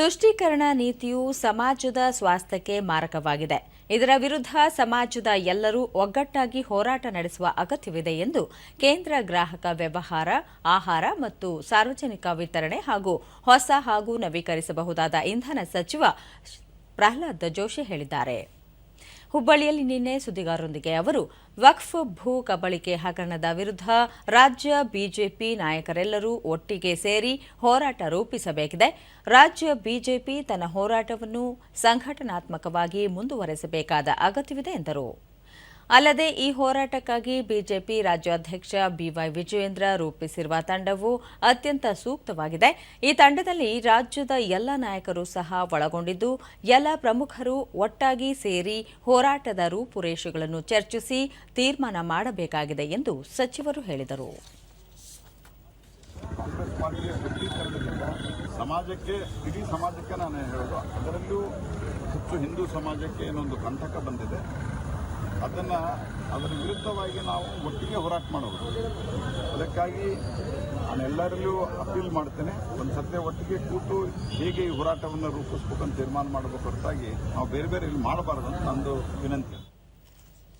ತುಷ್ಟೀಕರಣ ನೀತಿಯು ಸಮಾಜದ ಸ್ವಾಸ್ಥ್ಯಕ್ಕೆ ಮಾರಕವಾಗಿದೆ. ಇದರ ವಿರುದ್ಧ ಸಮಾಜದ ಎಲ್ಲರೂ ಒಗ್ಗಟ್ಟಾಗಿ ಹೋರಾಟ ನಡೆಸುವ ಅಗತ್ಯವಿದೆ ಎಂದು ಕೇಂದ್ರ ಗ್ರಾಹಕ ವ್ಯವಹಾರ, ಆಹಾರ ಮತ್ತು ಸಾರ್ವಜನಿಕ ವಿತರಣೆ ಹಾಗೂ ಹೊಸ ಹಾಗೂ ನವೀಕರಿಸಬಹುದಾದ ಇಂಧನ ಸಚಿವ ಪ್ರಹ್ಲಾದ್ ಜೋಶಿ ಹೇಳಿದ್ದಾರೆ. ಹುಬ್ಬಳ್ಳಿಯಲ್ಲಿ ನಿನ್ನೆ ಸುದ್ದಿಗಾರರೊಂದಿಗೆ ಅವರು, ವಕ್ಫ್, ಭೂ ಕಬಳಿಕೆ ಹಗರಣದ ವಿರುದ್ಧ ರಾಜ್ಯ ಬಿಜೆಪಿ ನಾಯಕರೆಲ್ಲರೂ ಒಟ್ಟಿಗೆ ಸೇರಿ ಹೋರಾಟ ರೂಪಿಸಬೇಕಿದೆ. ರಾಜ್ಯ ಬಿಜೆಪಿ ತನ್ನ ಹೋರಾಟವನ್ನು ಸಂಘಟನಾತ್ಮಕವಾಗಿ ಮುಂದುವರೆಸಬೇಕಾದ ಅಗತ್ಯವಿದೆ, ಎಂದರು. ಅಲ್ಲದೆ ಈ ಹೋರಾಟಕ್ಕಾಗಿ ಬಿಜೆಪಿ ರಾಜ್ಯಾಧ್ಯಕ್ಷ ಬಿವೈ ವಿಜಯೇಂದ್ರ ರೂಪಿಸಿರುವ ತಂಡವು ಅತ್ಯಂತ ಸೂಕ್ತವಾಗಿದೆ. ಈ ತಂಡದಲ್ಲಿ ರಾಜ್ಯದ ಎಲ್ಲ ನಾಯಕರು ಸಹ ಒಳಗೊಂಡಿದ್ದು, ಎಲ್ಲ ಪ್ರಮುಖರು ಒಟ್ಟಾಗಿ ಸೇರಿ ಹೋರಾಟದ ರೂಪುರೇಷೆಗಳನ್ನು ಚರ್ಚಿಸಿ ತೀರ್ಮಾನ ಮಾಡಬೇಕಾಗಿದೆ ಎಂದು ಸಚಿವರು ಹೇಳಿದರು. ಸಮಾಜಕ್ಕೆ, ಇಡೀ ಸಮಾಜಕ್ಕೆ ನಾನು ಹೇಳೋದು, ಅದರಲ್ಲೂ ಹೆಚ್ಚು ಹಿಂದೂ ಸಮಾಜಕ್ಕೆ ಏನೊಂದು ಕಂಟಕ ಬಂದಿದೆ. ಅದನ್ನು ಅದರ ವಿರುದ್ಧವಾಗಿ ನಾವು ಒಟ್ಟಿಗೆ ಹೋರಾಟ ಮಾಡೋದು. ಅದಕ್ಕಾಗಿ ನಾನು ಎಲ್ಲರಲ್ಲೂ ಅಪೀಲ್ ಮಾಡ್ತೇನೆ, ಒಂದು ಸದ್ಯ ಒಟ್ಟಿಗೆ ಕೂತು ಹೇಗೆ ಈ ಹೋರಾಟವನ್ನು ರೂಪಿಸ್ಬೇಕಂತ ತೀರ್ಮಾನ ಮಾಡಬೇಕು ಹೊರತಾಗಿ ನಾವು ಬೇರೆ ಬೇರೆ ಇಲ್ಲಿ ಮಾಡಬಾರ್ದು ಅಂತ ನಂದು ವಿನಂತಿ.